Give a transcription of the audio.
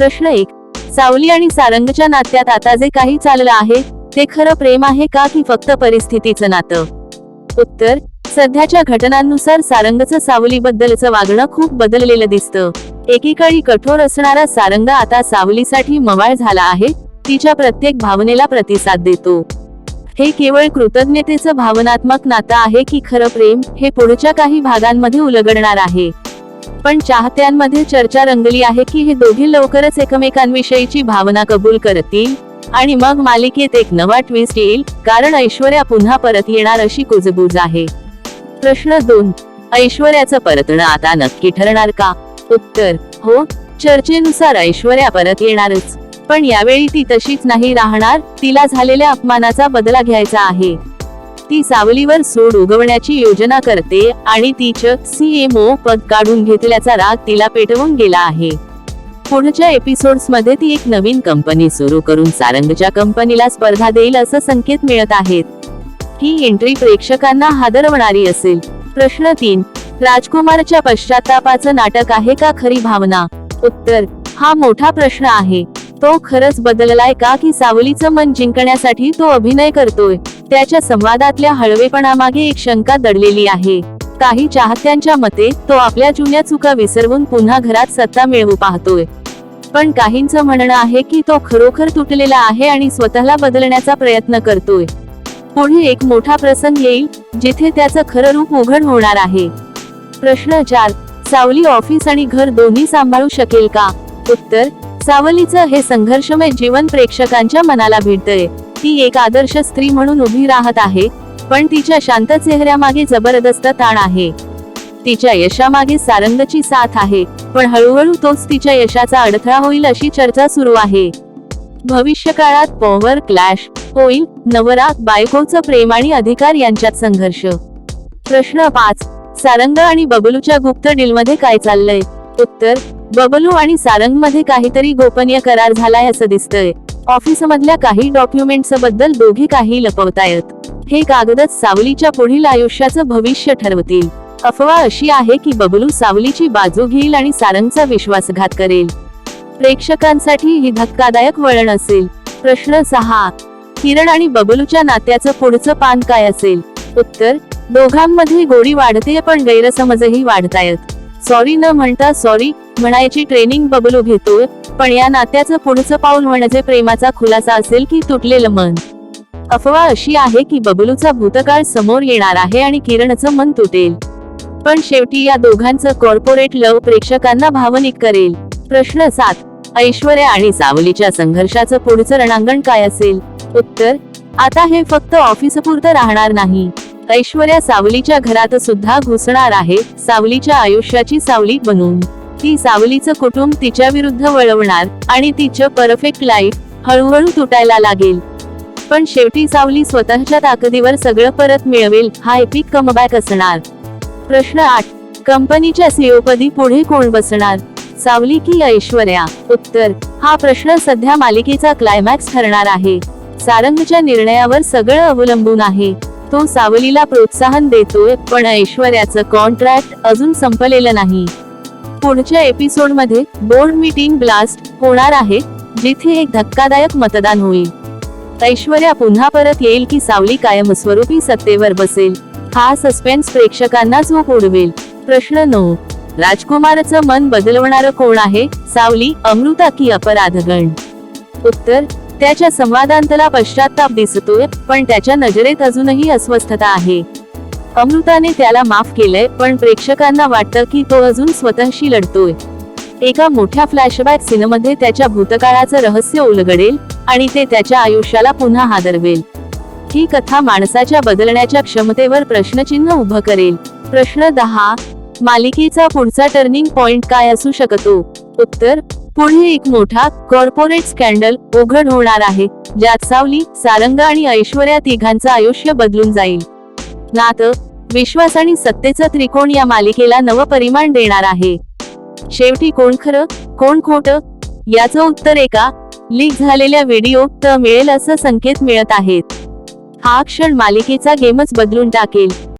प्रश्न एक. सावली आणि सारंगच्या नात्यात आता जे काही चाललं आहे ते खरं प्रेम आहे का की फक्त परिस्थितीचं नातं? उत्तर. सध्याच्या घटनांनुसार सारंगचं सावलीबद्दलचं वागणं खूप बदललेलं दिसतं. एकेकाळी कठोर असणारा सारंग आता सावलीसाठी मवाळ झाला आहे तिच्या प्रत्येक भावनेला प्रतिसाद देतो. हे केवळ कृतज्ञतेचं भावनात्मक नातं आहे की खरं प्रेम हे पुढच्या काही भागांमध्ये उलगडणार आहे. पण चाहत्यांमध्ये चर्चा रंगली आहे की हे दोघे लवकरच एकमेकांविषयीची भावना कबूल करतील? आणि मग मालिकेत एक नवा ट्विस्ट येईल कारण ऐश्वर्या पुन्हा परत येणार अशी कुजबूज आहे. प्रश्न दोन. ऐश्वर्याचं परतणं आता नक्की ठरणार का? उत्तर. हो चर्चेनुसार ऐश्वर्या परत येणारच. पण यावेळी ती तशीच नाही राहणार तिला झालेल्या अपमानाचा बदला घ्यायचा आहे. ती सावलीवर सूड उगवण्याची योजना करते आणि तिचं सीएमओ पद काढून घेतल्याचा राग तिला पेटवून गेला आहे. पुढच्या एपिसोड्समध्ये ती एक नवीन कंपनी सुरू करून सारंगच्या कंपनीला स्पर्धा देईल असं संकेत मिळत आहेत. ही एंट्री प्रेक्षकांना हादरवणारी असेल. प्रश्न तीन राजकुमारच्या पश्चातापाचं नाटक आहे का खरी भावना? उत्तर हा मोठा प्रश्न आहे. तो खरंच बदललाय का की सावलीचं मन जिंकण्यासाठी तो अभिनय करतोय? त्याच्या संवादातल्या हळवेपणामागे एक शंका दडलेली आहे. काही चाहत्यांच्या मते तो आपल्या जुन्या चुका विसरवून पुन्हा घरात सत्ता मिळवू पाहतोय. पण काहींचं म्हणणं आहे की तो खरोखर तुटलेला आहे आणि स्वतःला बदलण्याचा प्रयत्न करतोय. पुढे एक मोठा प्रसंग येईल जिथे त्याचं खरं रूप उघड होणार आहे. प्रश्न चार सावली ऑफिस आणि घर दोन्ही सांभाळू शकेल का? उत्तर सावलीचं हे संघर्षमय जीवन प्रेक्षकांच्या मनाला भिडतंय. ती एक आदर्श स्त्री म्हणून उभी राहत आहे पण तिच्या शांत चेहऱ्यामागे जबरदस्त ताण आहे. तिच्या यशामागे सारंगची साथ आहे पण हळूहळू तोच तिच्या यशाचा अडथळा होईल अशी चर्चा सुरू आहे. भविष्य काळात पॉवर क्लॅश होईल नवरा बायकोचं प्रेम आणि अधिकार यांच्यात संघर्ष. प्रश्न पाच सारंग आणि बबलूच्या गुप्त डीलमध्ये काय चाललंय? उत्तर बबलू आणि सारंगमध्ये काहीतरी गोपनीय करार झालाय असं दिसतंय. ऑफिसमधल्या काही डॉक्युमेंट्सबद्दल दोघे काही लपवतायत. हे कागदच सावलीच्या पुढील आयुष्याचं भविष्य ठरवतील. अफवा अशी आहे की बबलू सावलीची बाजू घेईल आणि सारंगचा विश्वासघात करेल. प्रेक्षकांसाठी ही धक्कादायक वळण असेल. प्रश्न सहा. किरण आणि बबलूच्या नात्याचं पुढचं पान काय असेल? उत्तर दोघांमध्ये गोडी वाढते पण गैरसमजही वाढतायत. सॉरी न म्हणता सॉरी म्हणायची ट्रेनिंग बबलू घेतोय पण या नात्याचं पुढचं पाऊल म्हणजे प्रेमाचा खुलासा असेल की तुटलेलं मन. अफवा अशी आहे की बबलूचा भूतकाळ समोर येणार आहे आणि किरणचं मन तुटेल. पण शेवटी या दोघांचं कॉर्पोरेट लव प्रेक्षकांना भावनिक करेल. प्रश्न सात ऐश्वर्या आणि सावलीच्या संघर्षाचं पुढचं रणांगण काय असेल? उत्तर आता हे फक्त ऑफिस पुरतं राहणार नाही. ऐश्वर्या सावलीच्या घरात सुद्धा घुसणार आहे सावलीच्या आयुष्याची सावली बनून. ती सावलीचं कुटुंब तिच्या विरुद्ध वळवणार आणि तिचं परफेक्ट लाईफ हळूहळू तुटायला लागेल. पण शेवटी सावली स्वतःच्या ताकदीवर सगळं परत मिळवेल हा एपिक कमबॅक असणार. प्रश्न आठ कंपनीच्या सीओपदी पुढे कोण बसणार? सावली की ऐश्वर्या? उत्तर हा प्रश्न सध्या मालिकेचा क्लायमॅक्स ठरणार आहे. सारंगच्या निर्णयावर सगळं अवलंबून आहे. तो सावलीला प्रोत्साहन देतोय पण ऐश्वर्याचं कॉन्ट्रॅक्ट अजून संपलेलं नाही. पुढच्या एपिसोडमध्ये बोर्ड मीटिंग ब्लास्ट होणार आहे जिथे एक धक्कादायक मतदान होईल. ऐश्वर्या पुन्हा परत येईल की सावली कायमस्वरूपी सत्तेवर बसेल. हा सस्पेन्स प्रेक्षकांना झोप उडवेल. प्रश्न नऊ. राजकुमारचं मन बदलवणारं कोण आहे? सावली अमृता की अपराधगण? उत्तर त्याच्या संवादांतला पश्चाताप दिसतोय पण त्याच्या नजरेत अजूनही अस्वस्थता आहे. अमृताने त्याला माफ केलंय पण प्रेक्षकांना वाटतं की तो अजून स्वतःशी लढतोय. एका मोठ्या फ्लॅशबॅक सीनमध्ये त्याच्या भूतकाळाचं रहस्य उलगडेल आणि ते त्याच्या आयुष्याला पुन्हा हादरवेल. ही कथा माणसाच्या बदलण्याच्या क्षमतेवर प्रश्नचिन्ह उभं करेल. प्रश्न दहा मालिकेचा पुढचा टर्निंग पॉइंट काय असू शकतो? उत्तर पुढे एक मोठा कॉर्पोरेट स्कॅन्डल उघड होणार आहे ज्यात सावली सारंग आणि ऐश्वर्या तिघांचं आयुष्य बदलून जाईल. नातं विश्वास आणि सत्तेचं त्रिकोण या मालिकेला नवं परिमाण देणार आहे. शेवटी कोण खरं कोण खोटं? याचं उत्तर एका लीक झालेल्या व्हिडिओ त मिळेल असं संकेत मिळत आहेत. हा क्षण मालिकेचा गेमच बदलून टाकेल.